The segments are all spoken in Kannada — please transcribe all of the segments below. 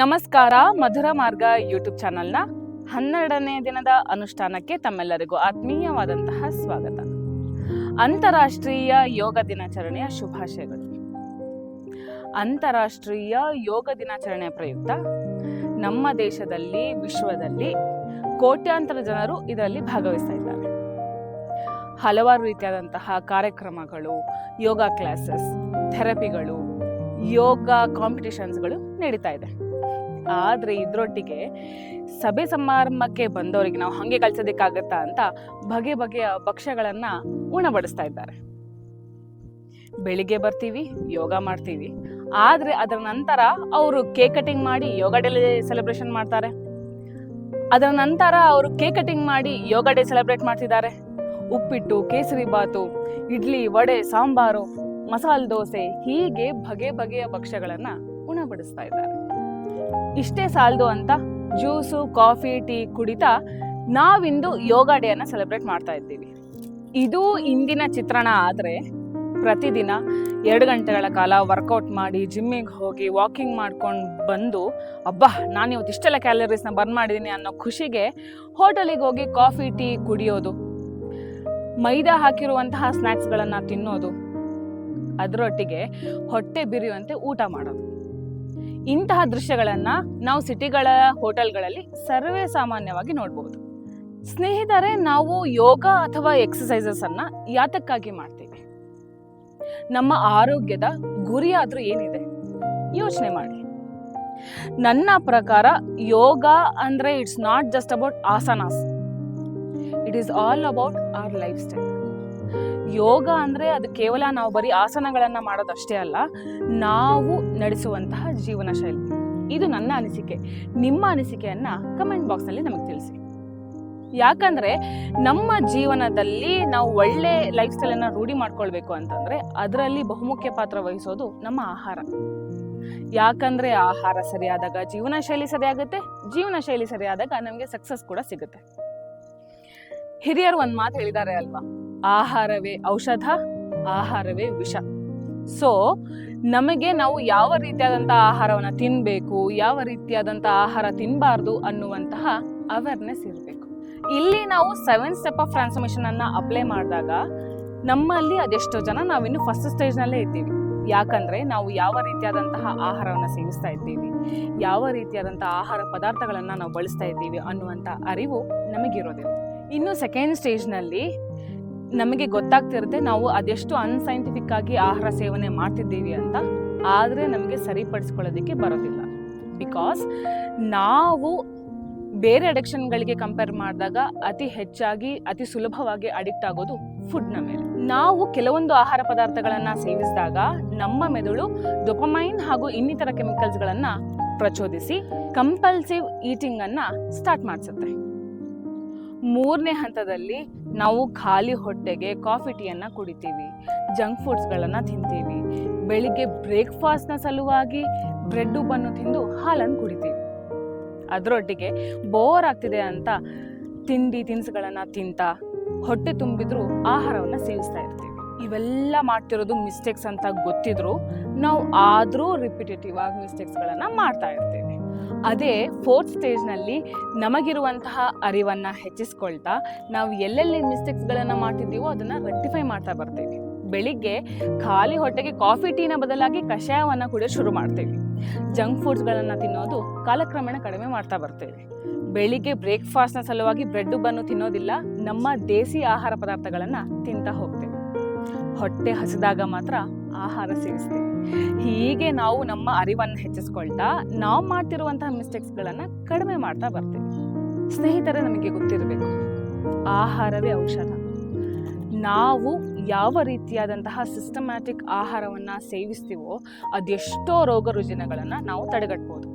ನಮಸ್ಕಾರ, ಮಧುರ ಮಾರ್ಗ ಯೂಟ್ಯೂಬ್ ಚಾನಲ್ನ ಹನ್ನೆರಡನೇ ದಿನದ ಅನುಷ್ಠಾನಕ್ಕೆ ತಮ್ಮೆಲ್ಲರಿಗೂ ಆತ್ಮೀಯವಾದಂತಹ ಸ್ವಾಗತ. ಅಂತಾರಾಷ್ಟ್ರೀಯ ಯೋಗ ದಿನಾಚರಣೆಯ ಶುಭಾಶಯಗಳು. ಅಂತಾರಾಷ್ಟ್ರೀಯ ಯೋಗ ದಿನಾಚರಣೆಯ ಪ್ರಯುಕ್ತ ನಮ್ಮ ದೇಶದಲ್ಲಿ, ವಿಶ್ವದಲ್ಲಿ ಕೋಟ್ಯಾಂತರ ಜನರು ಇದರಲ್ಲಿ ಭಾಗವಹಿಸ್ತಾ ಇದ್ದಾರೆ. ಹಲವಾರು ರೀತಿಯಾದಂತಹ ಕಾರ್ಯಕ್ರಮಗಳು, ಯೋಗ ಕ್ಲಾಸಸ್, ಥೆರಪಿಗಳು ಯೋಗ ಕಾಂಪಿಟೇಷನ್ಸ್ಗಳು ನಡೀತಾ ಇದೆ. ಆದರೆ ಇದರೊಟ್ಟಿಗೆ ಸಭೆ ಸಮಾರಂಭಕ್ಕೆ ಬಂದವರಿಗೆ ನಾವು ಹಾಗೆ ಕಳ್ಸೋದಕ್ಕಾಗತ್ತಾ ಅಂತ ಬಗೆ ಬಗೆಯ ಭಕ್ಷ್ಯಗಳನ್ನು ಉಣಬಡಿಸ್ತಾ ಇದ್ದಾರೆ. ಬೆಳಿಗ್ಗೆ ಬರ್ತೀವಿ, ಯೋಗ ಮಾಡ್ತೀವಿ. ಆದರೆ ಅದರ ನಂತರ ಅವರು ಕೇಕ್ ಕಟಿಂಗ್ ಮಾಡಿ ಯೋಗ ಡೇ ಸೆಲೆಬ್ರೇಷನ್ ಮಾಡ್ತಾರೆ. ಅದರ ನಂತರ ಅವರು ಕೇಕ್ ಕಟಿಂಗ್ ಮಾಡಿ ಯೋಗ ಡೇ ಸೆಲೆಬ್ರೇಟ್ ಮಾಡ್ತಿದ್ದಾರೆ. ಉಪ್ಪಿಟ್ಟು, ಕೇಸರಿ ಬಾತು, ಇಡ್ಲಿ, ವಡೆ, ಸಾಂಬಾರು ಮಸಾಲೆ ದೋಸೆ ಹೀಗೆ ಬಗೆ ಬಗೆಯ ಭಕ್ಷ್ಯಗಳನ್ನು ಉಣಬಡಿಸ್ತಾ ಇದ್ದಾರೆ. ಇಷ್ಟೇ ಸಾಲದು ಅಂತ ಜ್ಯೂಸು, ಕಾಫಿ, ಟೀ ಕುಡಿತಾ ನಾವಿಂದು ಯೋಗ ಸೆಲೆಬ್ರೇಟ್ ಮಾಡ್ತಾ ಇದ್ದೀವಿ. ಇದು ಇಂದಿನ ಚಿತ್ರಣ ಆದರೆ ಪ್ರತಿದಿನ ಎರಡು ಗಂಟೆಗಳ ಕಾಲ ವರ್ಕೌಟ್ ಮಾಡಿ ಜಿಮ್ಮಿಗೆ ಹೋಗಿ ವಾಕಿಂಗ್ ಮಾಡ್ಕೊಂಡು ಬಂದು, ಅಬ್ಬಾ, ನಾನು ಇವತ್ತು ಇಷ್ಟೆಲ್ಲ ಕ್ಯಾಲರೀಸ್ನ ಬರ್ನ್ ಮಾಡಿದ್ದೀನಿ ಅನ್ನೋ ಖುಷಿಗೆ ಹೋಟೆಲಿಗೆ ಹೋಗಿ ಕಾಫಿ, ಟೀ ಕುಡಿಯೋದು, ಮೈದಾ ಹಾಕಿರುವಂತಹ ಸ್ನ್ಯಾಕ್ಸ್ಗಳನ್ನು ತಿನ್ನೋದು ಅದರೊಟ್ಟಿಗೆ ಹೊಟ್ಟೆ ಬಿರಿಯುವಂತೆ ಊಟ ಮಾಡೋದು. ಇಂತಹ ದೃಶ್ಯಗಳನ್ನು ನಾವು ಸಿಟಿಗಳ ಹೋಟೆಲ್ಗಳಲ್ಲಿ ಸರ್ವೇ ಸಾಮಾನ್ಯವಾಗಿ ನೋಡಬಹುದು ಸ್ನೇಹಿತರೆ, ನಾವು ಯೋಗ ಅಥವಾ ಎಕ್ಸಸೈಸಸ್ ಅನ್ನ ಯಾತಕ್ಕಾಗಿ ಮಾಡ್ತೀವಿ? ನಮ್ಮ ಆರೋಗ್ಯದ ಗುರಿಯಾದರೂ ಏನಿದೆ? ಯೋಚನೆ ಮಾಡಿ. ನನ್ನ ಪ್ರಕಾರ ಯೋಗ ಅಂದ್ರೆ it's not just about asanas it is all about our lifestyle yoga ಅಂದ್ರೆ ಅದು ಕೇವಲ ನಾವು ಬರೀ ಆಸನಗಳನ್ನು ಮಾಡೋದಷ್ಟೇ ಅಲ್ಲ, ನಾವು ನಡೆಸುವಂತಹ ಜೀವನ ಶೈಲಿ. ಇದು ನನ್ನ ಅನಿಸಿಕೆ. ನಿಮ್ಮ ಅನಿಸಿಕೆಯನ್ನು ಕಮೆಂಟ್ ಬಾಕ್ಸ್ನಲ್ಲಿ ನಮಗೆ ತಿಳಿಸಿ. ಯಾಕಂದ್ರೆ ನಮ್ಮ ಜೀವನದಲ್ಲಿ ನಾವು ಒಳ್ಳೆ ಲೈಫ್ ಸ್ಟೈಲನ್ನು ರೂಢಿ ಮಾಡ್ಕೊಳ್ಬೇಕು ಅಂತಂದ್ರೆ ಅದರಲ್ಲಿ ಬಹುಮುಖ್ಯ ಪಾತ್ರ ವಹಿಸೋದು ನಮ್ಮ ಆಹಾರ. ಯಾಕಂದ್ರೆ ಆಹಾರ ಸರಿಯಾದಾಗ ಜೀವನ ಶೈಲಿ ಸರಿಯಾಗುತ್ತೆ, ಜೀವನ ಶೈಲಿ ಸರಿಯಾದಾಗ ನಮಗೆ ಸಕ್ಸಸ್ ಕೂಡ ಸಿಗುತ್ತೆ. ಹಿರಿಯರು ಒಂದು ಮಾತು ಹೇಳಿದ್ದಾರೆ ಅಲ್ವಾ? ಆಹಾರವೇ ಔಷಧ, ಆಹಾರವೇ ವಿಷ. ಸೊ ನಮಗೆ ನಾವು ಯಾವ ರೀತಿಯಾದಂತಹ ಆಹಾರವನ್ನು ತಿನ್ನಬೇಕು ಯಾವ ರೀತಿಯಾದಂತಹ ಆಹಾರ ತಿನ್ನಬಾರ್ದು ಅನ್ನುವಂತಹ ಅವೇರ್ನೆಸ್ ಇರಬೇಕು. ಇಲ್ಲಿ ನಾವು ಸೆವೆನ್ ಸ್ಟೆಪ್ ಆಫ್ ಟ್ರಾನ್ಸ್ಫಾರ್ಮೇಶನ್ ಅನ್ನ ಅಪ್ಲೈ ಮಾಡಿದಾಗ ನಮ್ಮಲ್ಲಿ ಅದೆಷ್ಟೋ ಜನ ನಾವಿನ್ನು ಫಸ್ಟ್ ಸ್ಟೇಜ್ ನಲ್ಲೇ ಇದ್ದೀವಿ. ಯಾಕಂದ್ರೆ ನಾವು ಯಾವ ರೀತಿಯಾದಂತಹ ಆಹಾರವನ್ನು ಸೇವಿಸ್ತಾ ಇದ್ದೀವಿ, ಯಾವ ರೀತಿಯಾದಂತಹ ಆಹಾರ ಪದಾರ್ಥಗಳನ್ನ ನಾವು ಬಳಸ್ತಾ ಇದ್ದೀವಿ ಅನ್ನುವಂಥ ಅರಿವು ನಮಗಿರೋದಿಲ್ಲ. ಇನ್ನು ಸೆಕೆಂಡ್ ಸ್ಟೇಜ್ನಲ್ಲಿ ನಮಗೆ ಗೊತ್ತಾಗ್ತಿರುತ್ತೆ ನಾವು ಅದೆಷ್ಟು ಅನ್ಸೈಂಟಿಫಿಕ್ ಆಗಿ ಆಹಾರ ಸೇವನೆ ಮಾಡ್ತಿದ್ದೀವಿ ಅಂತ. ಆದರೆ ನಮಗೆ ಸರಿಪಡಿಸ್ಕೊಳ್ಳೋದಕ್ಕೆ ಬರೋದಿಲ್ಲ. ಬಿಕಾಸ್ ನಾವು ಬೇರೆ ಅಡಿಕ್ಷನ್ಗಳಿಗೆ ಕಂಪೇರ್ ಮಾಡಿದಾಗ ಅತಿ ಹೆಚ್ಚಾಗಿ, ಅತಿ ಸುಲಭವಾಗಿ ಅಡಿಕ್ಟ್ ಆಗೋದು ಫುಡ್ನ ಮೇಲೆ. ನಾವು ಕೆಲವೊಂದು ಆಹಾರ ಪದಾರ್ಥಗಳನ್ನು ಸೇವಿಸಿದಾಗ ನಮ್ಮ ಮೆದುಳು ಡೊಪಮೈನ್ ಹಾಗೂ ಇನ್ನಿತರ ಕೆಮಿಕಲ್ಸ್ಗಳನ್ನು ಪ್ರಚೋದಿಸಿ ಕಂಪಲ್ಸಿವ್ ಈಟಿಂಗನ್ನು ಸ್ಟಾರ್ಟ್ ಮಾಡಿಸುತ್ತೆ. ಮೂರನೇ ಹಂತದಲ್ಲಿ ನಾವು ಖಾಲಿ ಹೊಟ್ಟೆಗೆ ಕಾಫಿ ಟೀಯನ್ನು ಕುಡಿತೀವಿ. ಜಂಕ್ ಫುಡ್ಸ್ಗಳನ್ನು ತಿಂತೀವಿ. ಬೆಳಿಗ್ಗೆ ಬ್ರೇಕ್ಫಾಸ್ಟ್ನ ಸಲುವಾಗಿ ಬ್ರೆಡ್ ಬನ್ನು ತಿಂದು ಹಾಲನ್ನು ಕುಡಿತೀವಿ. ಅದರೊಟ್ಟಿಗೆ ಬೋರ್ ಆಗ್ತಿದೆ ಅಂತ ತಿಂಡಿ ತಿನಿಸುಗಳನ್ನು ತಿಂತ ಹೊಟ್ಟೆ ತುಂಬಿದ್ರೂ ಆಹಾರವನ್ನು ಸೇವಿಸ್ತಾ ಇರ್ತೀವಿ. ಇವೆಲ್ಲ ಮಾಡ್ತಿರೋದು ಮಿಸ್ಟೇಕ್ಸ್ ಅಂತ ಗೊತ್ತಿದ್ರು ನಾವು ಆದರೂ ರಿಪಿಟೇಟಿವ್ ಆಗಿ ಮಿಸ್ಟೇಕ್ಸ್ಗಳನ್ನು ಮಾಡ್ತಾ ಇರ್ತೀವಿ. ಅದೇ ಫೋರ್ತ್ ಸ್ಟೇಜ್ನಲ್ಲಿ ನಮಗಿರುವಂತಹ ಅರಿವನ್ನು ಹೆಚ್ಚಿಸ್ಕೊಳ್ತಾ ನಾವು ಎಲ್ಲೆಲ್ಲಿ ಮಿಸ್ಟೇಕ್ಸ್ಗಳನ್ನು ಮಾಡ್ತಿದ್ದೀವೋ ಅದನ್ನು ರೆಕ್ಟಿಫೈ ಮಾಡ್ತಾ ಬರ್ತೀವಿ. ಬೆಳಿಗ್ಗೆ ಖಾಲಿ ಹೊಟ್ಟೆಗೆ ಕಾಫಿ ಟೀನ ಬದಲಾಗಿ ಕಷಾಯವನ್ನು ಕೂಡ ಶುರು ಮಾಡ್ತೀವಿ. ಜಂಕ್ ಫುಡ್ಸ್ಗಳನ್ನು ತಿನ್ನೋದು ಕಾಲಕ್ರಮೇಣ ಕಡಿಮೆ ಮಾಡ್ತಾ ಬರ್ತೇವೆ. ಬೆಳಿಗ್ಗೆ ಬ್ರೇಕ್ಫಾಸ್ಟ್ನ ಸಲುವಾಗಿ ಬ್ರೆಡ್ ಬನ್ನು ತಿನ್ನೋದಿಲ್ಲ, ನಮ್ಮ ದೇಸಿ ಆಹಾರ ಪದಾರ್ಥಗಳನ್ನು ತಿಂತಾ ಹೋಗ್ತೇವೆ. ಹೊಟ್ಟೆ ಹಸಿದಾಗ ಮಾತ್ರ ಆಹಾರ ಸೇವಿಸ್ತೀವಿ. ಹೀಗೆ ನಾವು ನಮ್ಮ ಅರಿವನ್ನು ಹೆಚ್ಚಿಸ್ಕೊಳ್ತಾ ನಾವು ಮಾಡ್ತಿರುವಂತಹ ಮಿಸ್ಟೇಕ್ಸ್ಗಳನ್ನು ಕಡಿಮೆ ಮಾಡ್ತಾ ಬರ್ತೇವೆ. ಸ್ನೇಹಿತರೆ, ನಮಗೆ ಗೊತ್ತಿರಬೇಕು. ಆಹಾರವೇ ಔಷಧ. ನಾವು ಯಾವ ರೀತಿಯಾದಂತಹ ಸಿಸ್ಟಮ್ಯಾಟಿಕ್ ಆಹಾರವನ್ನು ಸೇವಿಸ್ತೀವೋ ಅದೆಷ್ಟೋ ರೋಗ ರುಜಿನಗಳನ್ನು ನಾವು ತಡೆಗಟ್ಬೋದು.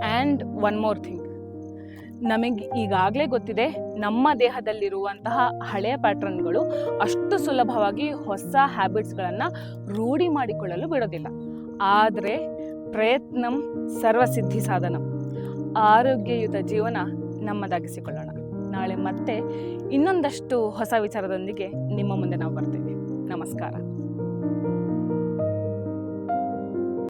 ಆ್ಯಂಡ್ ಒನ್ ಮೋರ್ ಥಿಂಗ್ ನಮಗೆ ಈಗಾಗಲೇ ಗೊತ್ತಿದೆ, ನಮ್ಮ ದೇಹದಲ್ಲಿರುವಂತಹ ಹಳೆಯ ಪ್ಯಾಟ್ರನ್ಗಳು ಅಷ್ಟು ಸುಲಭವಾಗಿ ಹೊಸ ಹ್ಯಾಬಿಟ್ಸ್ಗಳನ್ನು ರೂಢಿ ಮಾಡಿಕೊಳ್ಳಲು ಬಿಡೋದಿಲ್ಲ. ಆದರೆ ಪ್ರಯತ್ನಂ ಸರ್ವಸಿದ್ಧಿ ಸಾಧನ. ಆರೋಗ್ಯಯುತ ಜೀವನ ನಮ್ಮದಾಗಿಸಿಕೊಳ್ಳೋಣ. ನಾಳೆ ಮತ್ತೆ ಇನ್ನೊಂದಷ್ಟು ಹೊಸ ವಿಚಾರದೊಂದಿಗೆ ನಿಮ್ಮ ಮುಂದೆ ನಾವು ಬರ್ತೀವಿ. ನಮಸ್ಕಾರ.